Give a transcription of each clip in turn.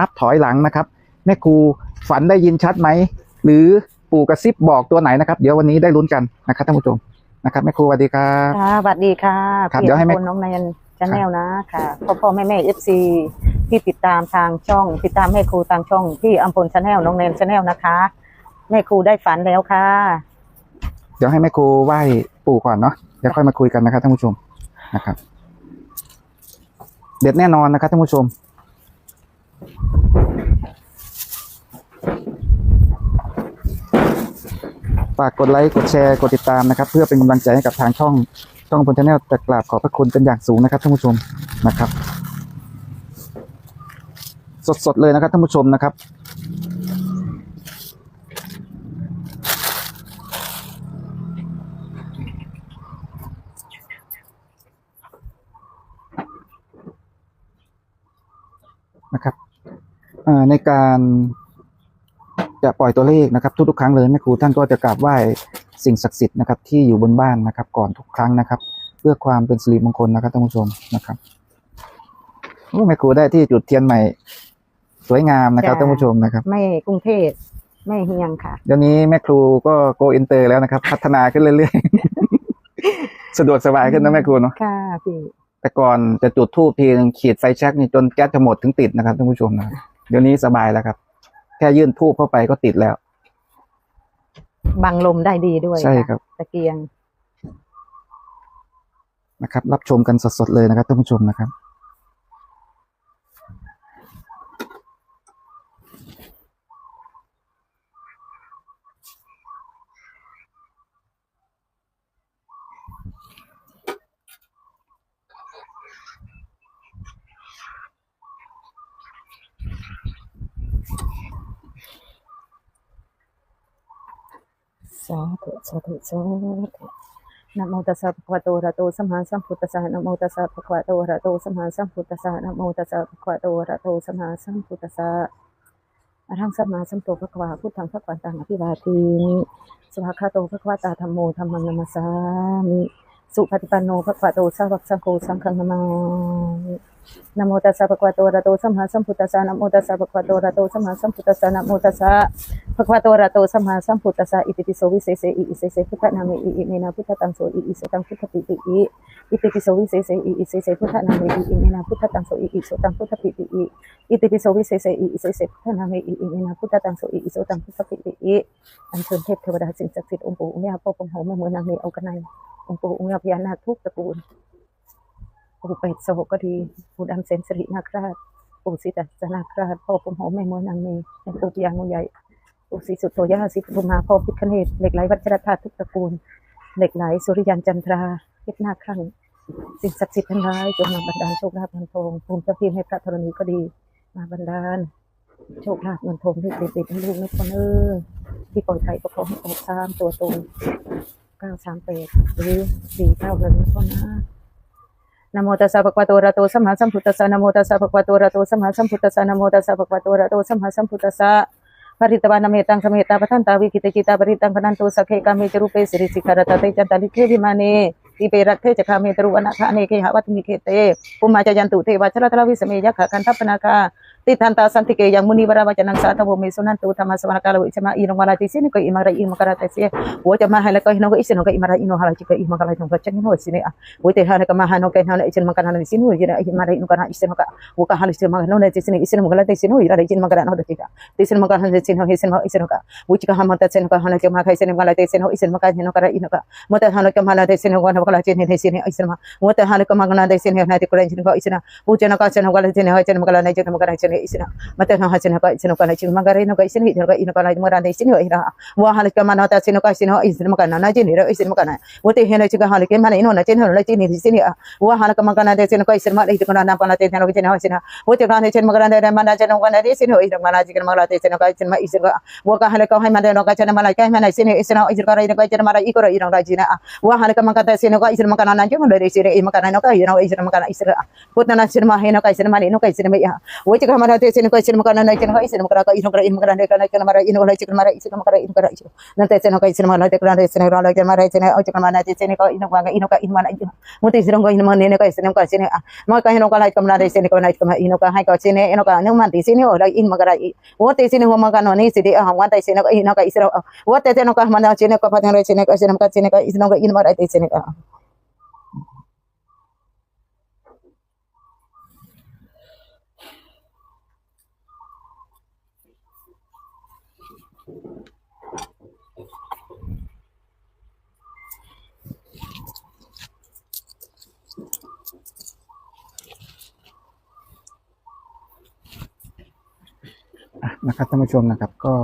นับถอยหลังนะครับ แม่ครูฝันได้ยินชัดไหม หรือปู่กระซิบบอกตัวไหนนะครับ เดี๋ยววันนี้ได้ลุ้นกันนะครับท่านผู้ชมนะครับแม่ครูสวัสดีครับค่ะสวัสดีค่ะครับพี่เดี๋ยวให้แม่คนน้องแนนชาแนลนะค่ะพ่อพ่อแม่แม่เอฟซีที่ติดตามทางช่อง ติดตามแม่ครูทางช่องพี่อัมพลชาแนลน้องแนนชาแนลนะคะแม่ครูได้ฝันแล้วค่ะ เดี๋ยวให้แม่ครูไหว้ปู่ก่อนเนาะเดี๋ยวค่อยมาคุยกันนะครับท่านผู้ชมนะครับ เด็ดแน่นอนนะครับท่านผู้ชม ฝากกดไลค์ กดแชร์ กดติดตามนะครับ เพื่อเป็นกำลังใจให้กับทางช่อง ช่องพลชาแนลแต่กราบขอบพระคุณเป็นอย่างสูงนะครับท่านผู้ชมนะครับ สดๆเลยนะครับท่านผู้ชมนะครับนะครับเอ่อ ในการจะปล่อยตัวเลขนะครับ ทุกๆครั้งเลยแม่ครูท่านก็จะกราบไหว้สิ่งศักดิ์สิทธิ์นะครับ ที่อยู่บนบ้านนะครับ ก่อนทุกครั้งนะครับ เพื่อความเป็นสิริมงคลนะครับท่านผู้ชมนะครับโอ้แม่ครูได้ที่จุดเทียนใหม่ สวยงามนะครับจ้ะท่านผู้ชมนะครับ ไม่กรุงเทพไม่เฮียงค่ะเดี๋ยวนี้แม่ครูก็โกอินเตอร์แล้วนะครับ พัฒนาขึ้นเรื่อยๆ สะดวกสบายขึ้นนะแม่ครูเนาะค่ะพี่แต่ก่อนจะจุดทูบทีนึงขีดไฟแช็กนี่จนแก๊สจะหมดถึงติดนะครับท่านผู้ชมนะครับ เดี๋ยวนี้สบายแล้วครับ แค่ยื่นทูบเข้าไปก็ติดแล้ว บังลมได้ดีด้วยใช่ะครับ ตะเกียงนะครับ รับชมกันสดๆเลยนะครับท่านผู้ชมนะครับ สาธุสาธุสาธุนะโมตัสสะภะคะวะโตอะระหะโตสัมมาสัมพุทธัสสะนะโมตัสสะภะคะวะโตอะระหะโตสัมมาสัมพุทธัสสะนะโมตัสสะภะคะวะโตอะระหะโตสัมมาสัมพุทธัสสะอรหังสัมมาสัมโตภะคะวะพุทธังภะคะวันตังอภิวาทินิสวากขาโตภะคะวะตาธัมโมธัมมังนัมสสามิ สุปฏิปันโนภะควะโตสาวกสังโฆสังฆังนามานะโมตัสสะภะคะวะโตอะระหะโตสัมมาสัมพุทธัสสะนะโมตัสสะภะคะวะโตอะระหะโตสัมมาสัมพุทธัสสะนะโมตัสสะภะควะโตอะระโตสัมมาสัมพุทธัสสะอิติปิโสวิเศษอิอิเศษพุทธนามิอิอิเมนะพุทธตังโสอิอิโสตังพุทธปิติอิอิติปิโสวิเศษอิอิเศษพุทธนามิอิอิเมนะพุทธตังโสอิอิโสตังพุทธปิติอิอิติปิโสวิเศษอิอิเศษพุทธนามิอิอิเมนะพุทธตังโสอิอิโสตังพุทธปิติอิอัญเชิญเทพเทวดาสิ่งศักดิ์สิทธิ์องค์ปู่องค์ย่าพ่อปู่โหแม่เมือนนางเมเอากันใน องค์ปู่องค์พญานาคทุกตระกูลปู่เป็ดโสก็ดีปู่ดำเซนสิรินาคราชปู่ศรีดัชนาคราชพ่อปู่โหแม่เหมือนนางเมเป็นปู่พญางูใหญ่อุสีสุโทยาสิพุมาพ่อพิคเนตเหล็กไหลวัชรธาตุทุกตระกูลเหล็กไหลสุริยันจันทราเพชรนาครั้งสิ่งศักดิ์สิทธิ์ทั้งหลายจงมาบันดาลโชคลาภเงินทองภูมิเจ้าที่ให้พระธรณีก็ดี มาบันดาลโชคลาภเงินทองที่ติดติดให้ลูกนะคนเออที่ปล่อยไข่ก็ขอให้ออกตามตัวตรง ก้าสามแปดหรือสี่เท่ากันก่อนะนโมตัสสะภะคะวะโตระโตสัมมาสัมพุทธัสสะนโมตัสสะภะคะวะโตระโตสัมมาสัมพุทธัสสะนโมตัสสะภะคะวะโตระโตสัมมาสัมพุทธัสสะปริตวานาเมตังสเมตตาปทันตาวิคิตกิตาปริตังพนันโตสักเขกามิจรูปเสิริสิกรตาเตจันตาลิเควิมานีอิเปรักเทจคาเมตรุอนาคาเนเคหาวัตมิเคเตปุมาจยันตุเทวัชรตระวิสเมยะขะคันทัพนาคา Titanta santike yang muni bara baca nang saat bumi sunan tu utama semana kalau ica ma inong wala tisi ni ko ima rai ima kara tesi e wo ca ma hala ko hino ko isin ko ima rai ino hala cika ima kala hino ko cengin ho sini a wo te hala ka ma hano ka hala ican ma kara hala di sini wo jira ima rai ino kara isin ho ka wo ka hala isin ma hano na tisi ni isin ma kala tesi ni wo jira rai ican ma kara hano tesi ka tesi ma kara hano tesi ni ho isin ho isin ho ka wo cika hama ta tesi ni ka hana ke ma ka isin ma kala tesi ni ho isin ma ka hino kara ino ka mo ta hana ke ma hala tesi ni ho na kala cengin tesi ni isin ma mo ta hala ka ma kana tesi ni ho na te kura isin ho isin ha wo cena ere isina mata na ha sina ka isina ka na chin magare no ka isina hidra ka ina ka na mara na isina ira wa hal ka mana na na jin ira isina hal ke mana ino na chin na chin isina hal ka mana ta sina ka isina ma hidra na na pa na te na ka isina wote ka na chin mana chin ka na isina ira mana jin magara ta sina ka isina ma isina hal ka ha mana na na jin dari na no ka ira isina na isina putna na mana te sen ko sen makana nai sen kai sen makana kai sen makana in makana kai sen mara in makana sen mara in makana in makana in nan te sen kai sen makana te kana sen ra la sen mara sen au sen mana te sen ko in makana in makana in mana in mu te sen ko in mana ne kai sen ka sen a ma kai no kala kamna re sen ko nai kamna in ka hai ka sen en ka ne man te sen ho la in makana wo te sen ho makana ne se de ha wa te sen ko in ka isra wo te sen ko mana sen ko pa ten re sen ko sen ka sen ka in ka in mara te sen ka นะครับท่านผู้ชมนะครับ ก็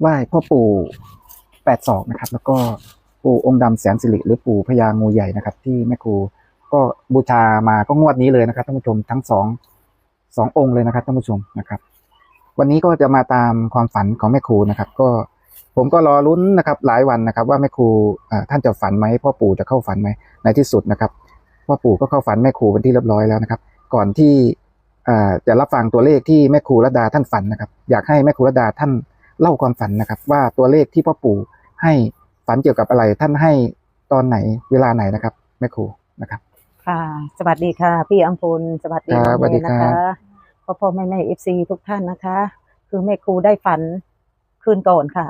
ไหว้พ่อปู่แปดศอกนะครับ แล้วก็ปู่องค์ดำแสนสิริหรือปู่พญางูใหญ่นะครับ ที่แม่ครูก็บูชามาก็งวดนี้เลยนะครับท่านผู้ชมทั้งสองสององค์เลยนะครับท่านผู้ชมนะครับ วันนี้ก็จะมาตามความฝันของแม่ครูนะครับ ก็ผมก็รอลุ้นนะครับหลายวันนะครับ ว่าแม่ครูท่านจะฝันไหมพ่อปู่จะเข้าฝันไหมในที่สุดนะครับพ่อปู่ก็เข้าฝันแม่ครูเป็นที่เรียบร้อยแล้วนะครับ ก่อนที่ จะรับฟังตัวเลขที่แม่ครูรัตดาท่านฝันนะครับ อยากให้แม่ครูรัตดาท่านเล่าความฝันนะครับ ว่าตัวเลขที่พ่อปู่ให้ฝันเกี่ยวกับอะไรท่านให้ตอนไหนเวลาไหนนะครับ แม่ครูนะครับ ค่ะ สวัสดีค่ะ พี่อัมพลสวัสดีครับน้องสวัสดีเมย์นะครัคะบพ่อพ่อแม่แม่เอฟซีทุกท่านนะคะ คือแม่ครูได้ฝันคืนก่อนค่ะ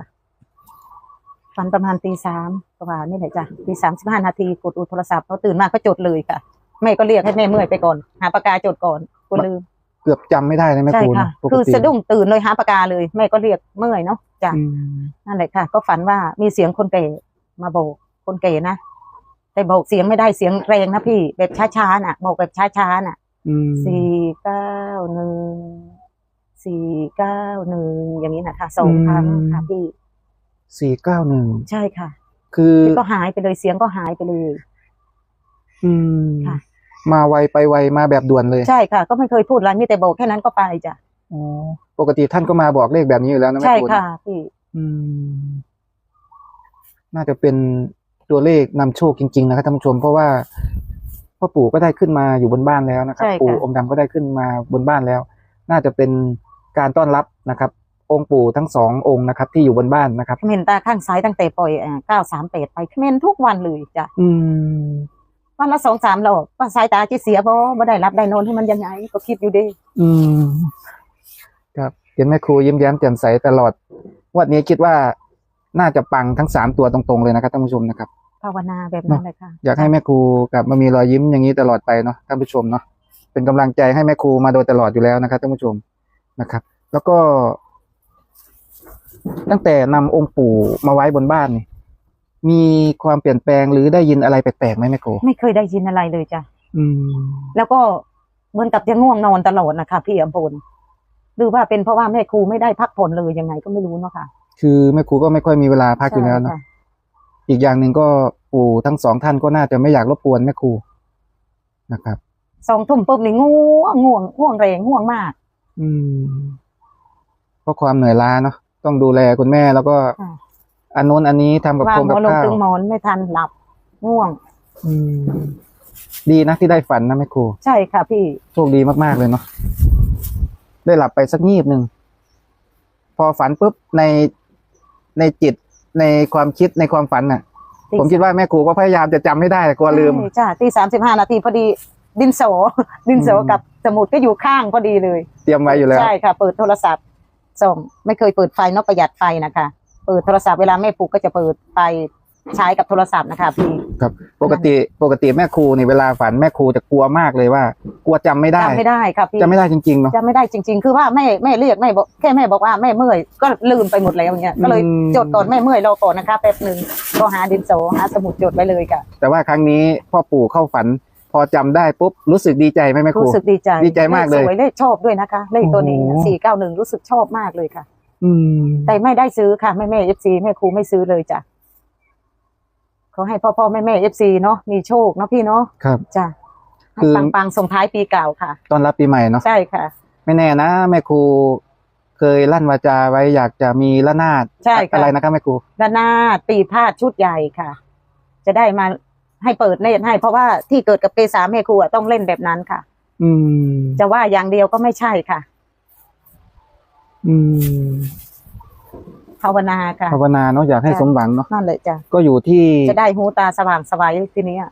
ฝันประมาณตีสามประมาณนี่แหละจ้ะตีสามสิบห้านาทีกดอุโทรศัพท์พอตื่นมาก็จดเลยค่ะแม่ก็เรียกให้แม่เมื่อยไปก่อน หาปากกาจดก่อน กูลืมเกือบจำไม่ได้เลยแม่ใช่ครูค่ะนะปกคือติสะดุ้งตื่นเลยหาปากกาเลย แม่ก็เรียกเมื่อยเนาะจ้ะอืมนั่นแหละค่ะ ก็ฝันว่ามีเสียงคนแก่มาโบกคนแก่นะแต่โบกเสียงไม่ได้เสียงแรงนะพี่ แบบช้าๆน่ะโบกแบบช้าๆน่ะอืมสี่เก้าหนึ่งสี่เก้าหนึ่งอย่างนี้นะคะสองครั้งค่ะพี่สี่เก้าหนึ่งใช่ค่ะคือก็หายไปเลยเสียงก็หายไปเลย อืมค่ะ มาไวไปไวมาแบบด่วนเลยใช่ค่ะ ก็ไม่เคยพูดอะไรมีแต่โบกแค่นั้นก็ไปจ้ะอ๋อปกติท่านก็มาบอกเลขแบบนี้อยู่แล้วนะแม่ใช่ครูนะค่ะพี่อืม น่าจะเป็นตัวเลขนำโชคจริง ๆ นะครับท่านผู้ชม เพราะว่าพ่อปู่ก็ได้ขึ้นมาอยู่บนบ้านแล้วนะครับใช่ค่ะปู่องค์ดำก็ได้ขึ้นมาบนบ้านแล้ว น่าจะเป็นการต้อนรับนะครับ องค์ปู่ทั้งสององค์นะครับ ที่อยู่บนบ้านนะครับเมนตาข้างซ้ายตั้งแต่ปล่อยเก้าสามแปดไปเมนทุกวันเลยจ้ะอืม วันละสองสามรอบว่าสายตาจะเสียเพราะไม่ได้รับได้นอนให้มันยังไง ก็คิดอยู่ดีอืม ครับเห็นแม่ครูยิ้มแย้มแจ่มใสตลอดงวันนี้คิดว่าน่าจะปังทั้งสามตัวตรงๆเลยนะครับท่านผู้ชมนะครับ ภาวนาแบบนั้นเลยค่ะ อยากให้แม่ครูกลับมามีรอยยิ้มอย่างนี้ตลอดไปเนาะท่านผู้ชมเนาะเป็นกำลังใจให้แม่ครูมาโดยตลอดอยู่แล้วนะครับท่านผู้ชมนะครับ แล้วก็ ตั้งแต่นำองค์ปู่มาไว้บนบ้านนี่ มีความเปลี่ยนแปลงหรือได้ยินอะไรแปลกๆไหมแม่ครูไม่เคยได้ยินอะไรเลยจ้ะอืมแล้วก็เหมือนกับจะง่วงนอนตลอดนะคะพี่อำพลหรือว่าเป็นเพราะว่าแม่ครูไม่ได้พักผ่อนเลยยังไงก็ไม่รู้เนาะค่ะคือแม่ครูก็ไม่ค่อยมีเวลาพักอยู่แล้วเนาะใช่ค่ะอีกอย่างหนึ่งก็ปู่ทั้งสองท่านก็น่าจะไม่อยากรบกวนแม่ครูนะครับสองทุ่มปุ๊บนี่ง่วงง่วงง่วงแรงง่วงมาก อืมเพราะความเหนื่อยล้าเนาะต้องดูแลคุณแม่แล้วก็ค่ะ อันนู้นอันนี้ทำกับวางคงหักับวลงข้าวตึงหมอนไม่ทันหลับง่วง อืมดีนะที่ได้ฝันนะแม่ครูใช่ค่ะพี่ โชคดีมากๆเลยเนาะได้หลับไปสักงีบหนึ่งพอฝันปุ๊บในในจิตในความคิดในความฝันน่ะตีผมคิดว่าแม่ครูก็พยายามจะจำไม่ได้แต่กลัวลืม ใช่จ้ะตีสามสิบห้านาทีพอดีดินโส ดินโสอืม กับสมุดก็อยู่ข้างพอดีเลย เตรียมไว้อยู่แล้ว ใช่ค่ะ เปิดโทรศัพท์ส่งไม่เคยเปิดไฟเนอกประหยัดไฟนะคะ เปิดโทรศัพท์เวลาแม่ปลุกก็จะเปิดไฟใช้กับโทรศัพท์นะคะพี่ครับ ปกติปกติแม่ครูนี่เวลาฝันแม่ครูจะกลัวมากเลยว่า กลัวจำไม่ได้จำไม่ได้ค่ะพี่จำไม่ได้จริงๆเนาะจำไม่ได้จริง ๆ คือว่าแม่แม่เรียกแม่บอกแค่แม่บอกว่าแม่เมื่อยก็ลืมไปหมดแล้วเนี่ยก็เลยอืมจดก่อนแม่เมื่อยรอก่อนนะคะแป๊บหนึ่งก็หาดินโสหาสมุดจดไว้เลยค่ะ แต่ว่าครั้งนี้พ่อปู่เข้าฝันพอจำได้ปุ๊บรู้สึกดีใจไหมแม่ครูรู้สึกดีใจดีใจมากเลยสวยเลขชอบด้วยนะคะเลขตัวนี้โอ้โหสี่เก้าหนึ่งรู้สึกชอบมากเลยค่ะ อืมแต่ไม่ได้ซื้อค่ะแม่แม่เอฟซีแม่ครูไม่ซื้อเลยจ้ะขอให้พ่อพ่อแม่แม่เอฟซีเนาะมีโชคเนาะพี่เนาะครับจ้ะคือให้ปังๆส่งท้ายปีเก่าค่ะ ตอนรับปีใหม่เนาะใช่ค่ะ ไม่แน่นะแม่ครูเคยลั่นวาจาไว้อยากจะมีละนาดใช่ค่ะอะไรนะครับแม่ครูด้านหน้าปีพาดชุดใหญ่ค่ะ จะได้มาให้เปิดเล่นให้ เพราะว่าที่เกิดกับเกษาแม่ครูอะต้องเล่นแบบนั้นค่ะ อืม จะว่าอย่างเดียวก็ไม่ใช่ค่ะ อืมภาวนาค่ะ ภาวนาเนาะอยากให้สมหวังเนาะนั่นแหละจ้ะก็อยู่ที่จะได้หูตาสว่างสวายทีนี้อะ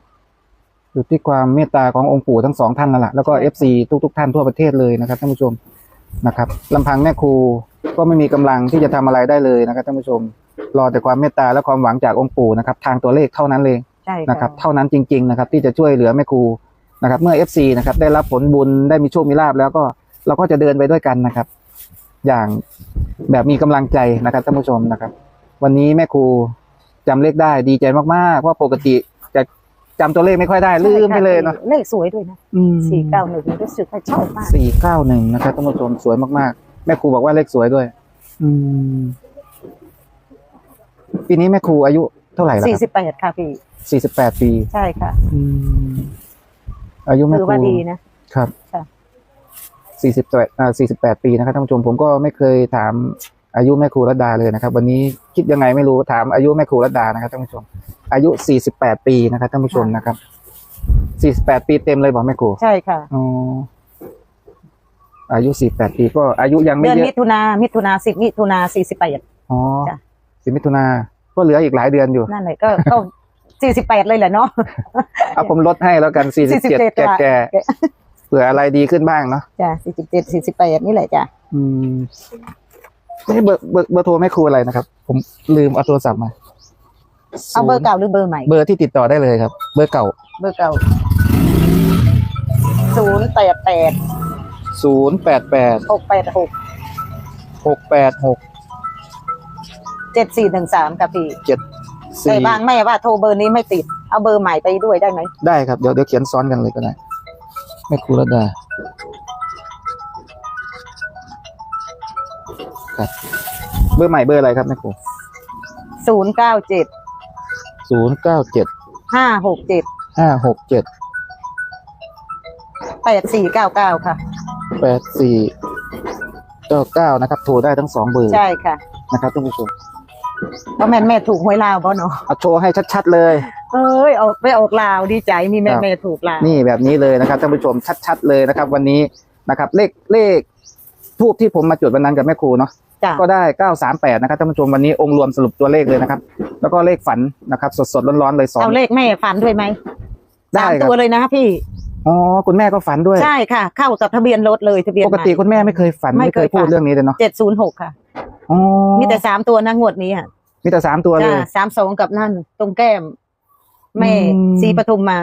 อยู่ที่ความเมตตาขององค์ปู่ทั้งสองท่านนั่นแหละแล้วก็ใช่เอฟซีทุก ๆ ท่านทั่วประเทศเลยนะครับท่านผู้ชมนะครับลำพังแม่ครูก็ไม่มีกำลังที่จะทำอะไรได้เลยนะครับท่านผู้ชม รอแต่ความเมตตาและความหวังจากองค์ปู่นะครับ ทางตัวเลขเท่านั้นเลยใช่นะครับเท่านั้นจริง ๆ นะครับ ที่จะช่วยเหลือแม่ครูนะครับ เมื่อ FC นะครับได้รับผลบุญได้มีโชคมีลาบแล้วก็เราก็จะเดินไปด้วยกันนะครับ อย่างแบบมีกำลังใจนะครับท่านผู้ชมนะครับ วันนี้แม่ครูจำเลขได้ดีใจมากๆเพราะปกติจะจำตัวเลขไม่ค่อยได้ลืมไปเลยเนาะเลขสวยด้วยนะสี่เก้าหนึ่งรู้สึกว่าชอบมากสี่เก้าหนึ่งนะครับท่านผู้ชมสวยมากๆ แม่ครูบอกว่าเลขสวยด้วย อืมปีนี้แม่ครูอายุเท่าไหร่แล้วสี่คสิรับบแปดค่ะพี่สี่สิบแปดปี ใช่ค่ะอืมอายุแม่ถือครูว่าดีนะครับ ค่ะสี่สิบแปดอ่าสี่สิบแปดปีนะครับท่านผู้ชมผมก็ไม่เคยถามอายุแม่ครูรัตดาเลยนะครับ วันนี้คิดยังไงไม่รู้ถามอายุแม่ครูรัตดานะครับท่านผู้ชม อายุสี่สิบแปดปีนะครับท่านผู้ชมนะครับสี่สิบแปดปีเต็มเลยบอกแม่ครูใช่ค่ะอ๋ออายุสี่แปดปีก็อายุยังไม่เดือนเยมิอะถุนามิถุนาสิบมิถุนาสี่สิบแปด อ๋อจ้ะ สิบมิถุนาก็เหลืออีกหลายเดือนอยู่ นั่นเลยก็ก็สี่สิบแปดเลยแหละเนาะ เอาผมลดให้แล้วกันสี่สิบเจ็ด47แก่แก่ๆ เผื่ออะไรดีขึ้นบ้างเนาะจ้ะสี่สิบเจ็ดสี่สิบแปดนี่แหละจ้ะอืมนี่เบอร์เบอร์เบอร์โทรแม่ครูอะไรนะครับ ผมลืมเอาโทรศัพท์มาเอาเบอร์เก่าหรือเบอร์ใหม่ เบอร์ที่ติดต่อได้เลยครับ เบอร์เก่า เบอร์เก่าศูนย์แปดแปดศูนย์แปดแปดหกแปดหกหกแปดหกเจ็ดสี่หนึ่งสามค่ะพี่เจ็ดแต่สี่บางแม่ว่าโทรเบอร์นี้ไม่ติด เอาเบอร์ใหม่ไปด้วยได้ไหมได้ครับเดี๋ยวเดี๋ยวเขียนซ้อนกันเลยก็ได้แม่ครูรัตดาครับเบอร์ใหม่เบอร์อะไรครับแม่ครูศูนย์เก้าเจ็ดศูนย์เก้าเจ็ดห้าหกเจ็ดห้าหกเจ็ดแปดสี่เก้าเก้าค่ะแปดสี่เก้าเก้านะครับ โทรได้ทั้งสองเบอร์ใช่ค่ะนะครับท่านผู้ชมเพราะแม่นแม่ถูกหวยลาวบ่เนาะเอาโชว์ให้ชัดๆเลย เอ้ยออกไปออกลาวดีใจมีแม่ครับแม่ถูกลาวนี่แบบนี้เลยนะครับท่านผู้ชมชัดๆเลยนะครับ วันนี้นะครับ เลขเลขทูบที่ผมมาจุดวันนั้นกับแม่ครูเนาะจ้ะก็ได้เก้าสามแปดนะครับท่านผู้ชมวันนี้องค์รวมสรุปตัวเลขเลยนะครับ แล้วก็เลขฝันนะครับ สดๆร้อนๆเลยสองเอาเลขแม่ฝันด้วยไหมได้สามครับตัวเลยนะพี่อ๋อคุณแม่ก็ฝันด้วยใช่ค่ะ เข้ากับทะเบียนรถเลยทะเบียนปกติคุณแม่ไม่เคยฝันไม่ไม่เคเคยยพูดฝันเรื่องนี้เลยเนาะเจ็ดศูนย์หกค่ะอ๋อมีแต่สามตัวนะงวดนี้อะมีแต่สามตัวเลจ้ายสามสองกับนั่นตรงแก้ม แม่อืมสีปทุมมา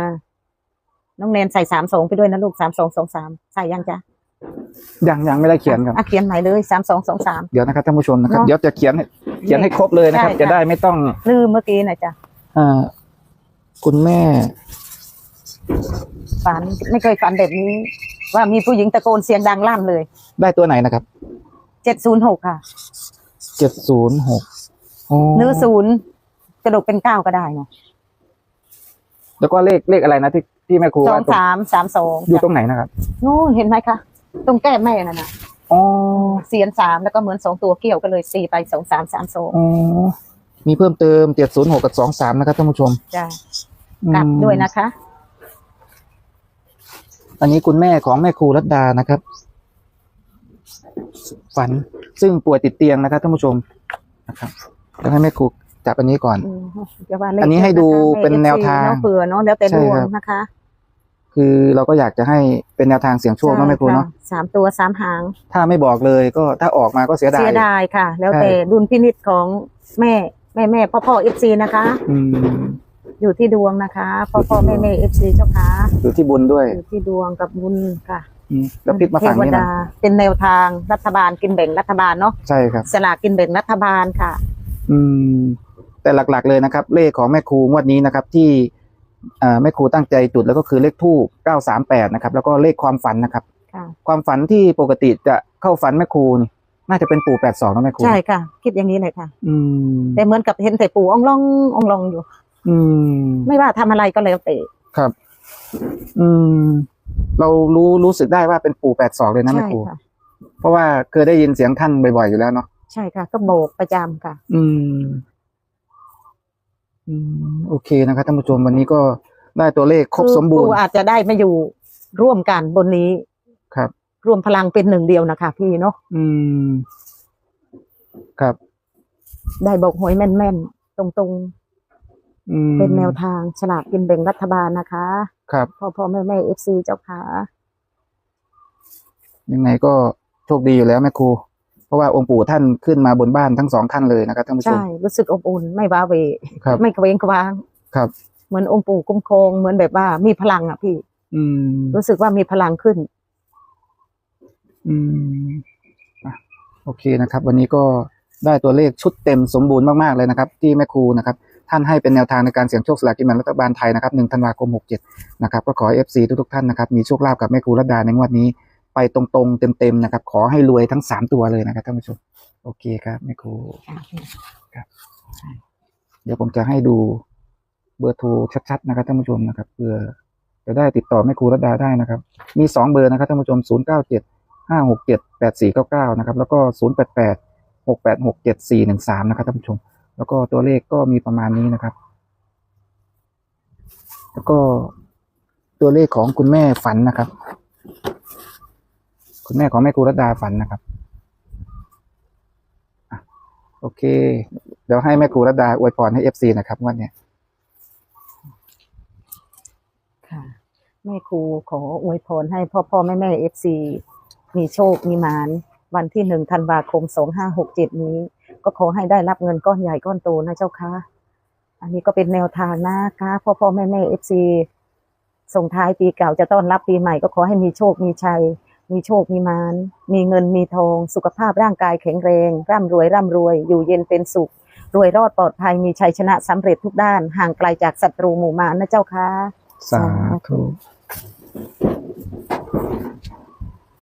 น้องแนนใส่สามสองไปด้วยนะลูกสามสองสองสามใส่ยังจ้ะยังยังไม่ได้เขียนครับอะเขียนใหม่เลยสามสองสองสามเดี๋ยวนะครับท่านผู้ชมนะครับเนอะเดี๋ยวจะเขียนให้เขียนให้ครบเลยนะครับใช่จะค่ะได้ไม่ต้องลืมเมื่อกี้นะจ๊ะอ่าคุณแม่ฝันไม่เคยฝันแบบนี้ ว่ามีผู้หญิงตะโกนเสียงดังลั่นเลย ได้ตัวไหนนะครับเจ็ดศูนย์หกค่ะเจ็ดศูนย์หกหรือศูนย์กระดกเป็นเก้าก็ได้นะ แล้วก็เลขเลขอะไรนะที่ที่แม่ครูสองว่าตรงสามสามสองอยู่ตรงไหนนะครับนู่นเห็นไหมคะ ตรงแก้มแม่นั่นนะอ๋อเสียนสามแล้วก็เหมือนสองตัวเกี่ยวกันเลยสี่ไปสองสามสามสองอ๋อมีเพิ่มเติมเจ็ดศูนย์หกกับสองสามนะครับท่านผู้ชมจ้ะกลับอืมด้วยนะคะ อันนี้คุณแม่ของแม่ครูรัตดานะครับ ฝันซึ่งป่วยติดเตียงนะครับท่านผู้ชมนะครับแล้วให้แม่ครู จับอันนี้ก่อนอืมอย่าว่าเลขอันนี้ให้ดูะคะเป็นแนวทางเอฟซีเนาะเผื่อเนาะแล้วแต่ใช่ดวงครับนะคะ คือเราก็อยากจะให้เป็นแนวทางเสียงโชคเนาะแม่ครูเนาะใช่ค่ะสามตัวสามหาง ถ้าไม่บอกเลยก็ถ้าออกมาก็เสียดายเสียดายค่ะ แล้วใช่แต่ดุลพินิจของแม่แม่แม่พ่อพ่อเอฟซีนะคะอืมอยู่ที่ดวงนะคะพ่อพ่อแม่แม่เอฟซีเจ้าค่ะอยู่ที่บุญด้วยอยู่ที่ดวงกับบุญค่ะอืมแล้วพลิกมาฝั่งนี้เทวนะดาเป็นแนวทางรัฐบาลกินแบ่งรัฐบาลเนาะใช่ครับสลากกินแบ่งรัฐบาลค่ะ อืม แต่หลักๆเลยนะครับ เลขของแม่ครูงวดนี้นะครับ ที่อ่าแม่ครูตั้งใจจุดแล้วก็คือเลขทูบ938นะครับ แล้วก็เลขความฝันนะครับค่ะความฝันที่ปกติจะเข้าฝันแม่ครูนี่น่าจะเป็นปู่82นะแม่ครูใช่ค่ะ คิดอย่างนี้เลยค่ะ อืมแต่เหมือนกับเห็นแต่ปู่อ่องลองอ่องลองอยู่ อืม ไม่ว่าทำอะไรก็แล้วแต่ครับ อืม เรารู้รู้สึกได้ว่าเป็นปู่82เลยนะแม่ใช่ครูค่ะเพราะว่าเคยได้ยินเสียงท่านบ่อยๆอยู่แล้วเนาะใช่ค่ะ ก็โบกประจำค่ะ อืมอืม โอเคนะครับท่านผู้ชมวันนี้ก็ได้ตัวเลขครบสมบูรปู่ณ์อาจจะได้มาอยู่ร่วมกันบนนี้ครับ รวมพลังเป็นหนึ่งเดียวนะคะ พี่เนาะอืม ครับ ได้บอกหวยแม่นๆ ตรงอืมๆเป็นแนวทางฉลากกินแบ่งรัฐบาลนะคะ ครับพ่อพ่อแม่แม่เอฟซีเจ้าขายังไงก็โชคดีอยู่แล้วแม่ครู เพราะว่าองค์ปู่ท่านขึ้นมาบนบ้านทั้งสองท่านเลยนะครับท่านผู้ชมใช่รู้สึกอบอุ่นไม่ว้าเหวครับไม่กระเวงกระวางครับ เหมือนองค์ปู่คุ้มครองเหมือนแบบว่ามีพลังอะพี่ อืม รู้สึกว่ามีพลังขึ้น อืมอะโอเคนะครับ วันนี้ก็ได้ตัวเลขชุดเต็มสมบูรณ์มาก ๆ เลยนะครับ ที่แม่ครูนะครับ ท่านให้เป็นแนวทางในการเสี่ยงโชคสลากกินแบ่งรัฐบาลไทยนะครับหนึ่งธันวาคมหกเจ็ดนะครับ ก็ขอเอฟซีทุกๆท่านนะครับ มีโชคลาภกับแม่ครูรัตดาในงวดนี้ ไปตรงๆ เต็มๆนะครับ ขอให้รวยทั้งสามตัวเลยนะครับท่านผู้ชม โอเคครับแม่ครูเดี๋ยวผมจะให้ดูเบอร์โทรชัดๆนะครับท่านผู้ชมนะครับเพื่อจะได้ติดต่อแม่ครูรัตดาได้นะครับ มีสองเบอร์นะครับท่านผู้ชมศูนย์เก้าเจ็ดห้าหกเจ็ดแปดสี่เก้าเก้านะครับ แล้วก็ศูนย์แปดแปดหกแปดหกเจ็ดสี่หนึ่งสามนะครับท่านผู้ชม แล้วก็ตัวเลขก็มีประมาณนี้นะครับ แล้วก็ตัวเลขของคุณแม่ฝันนะครับ คุณแม่ของแม่ครูรัตดาฝันนะครับโอเค เดี๋ยวให้แม่ครูรัตดาอวยพรให้เอฟซีนะครับวันนี้ค่ะ แม่ครูขออวยพรให้พ่อพ่อแม่แม่เอฟซีมีโชคมีมานวันที่หนึ่งธันวาคมสองห้าหกเจ็ดนี้ ก็ขอให้ได้รับเงินก้อนใหญ่ก้อนโตนะเจ้าค่ะ อันนี้ก็เป็นแนวทางนะคะพ่อพ่อแม่แม่เอฟซีส่งท้ายปีเก่าจะต้อนรับปีใหม่ก็ขอให้มีโชคมีชัย มีโชค มีมาน มีเงินมีทอง สุขภาพร่างกายแข็งแรง ร่ำรวย ร่ำรวย อยู่เย็นเป็นสุข รวยรอดปลอดภัย มีชัยชนะสำเร็จทุกด้าน ห่างไกลจากศัตรูหมู่มารนะเจ้าค่ะ สาธุ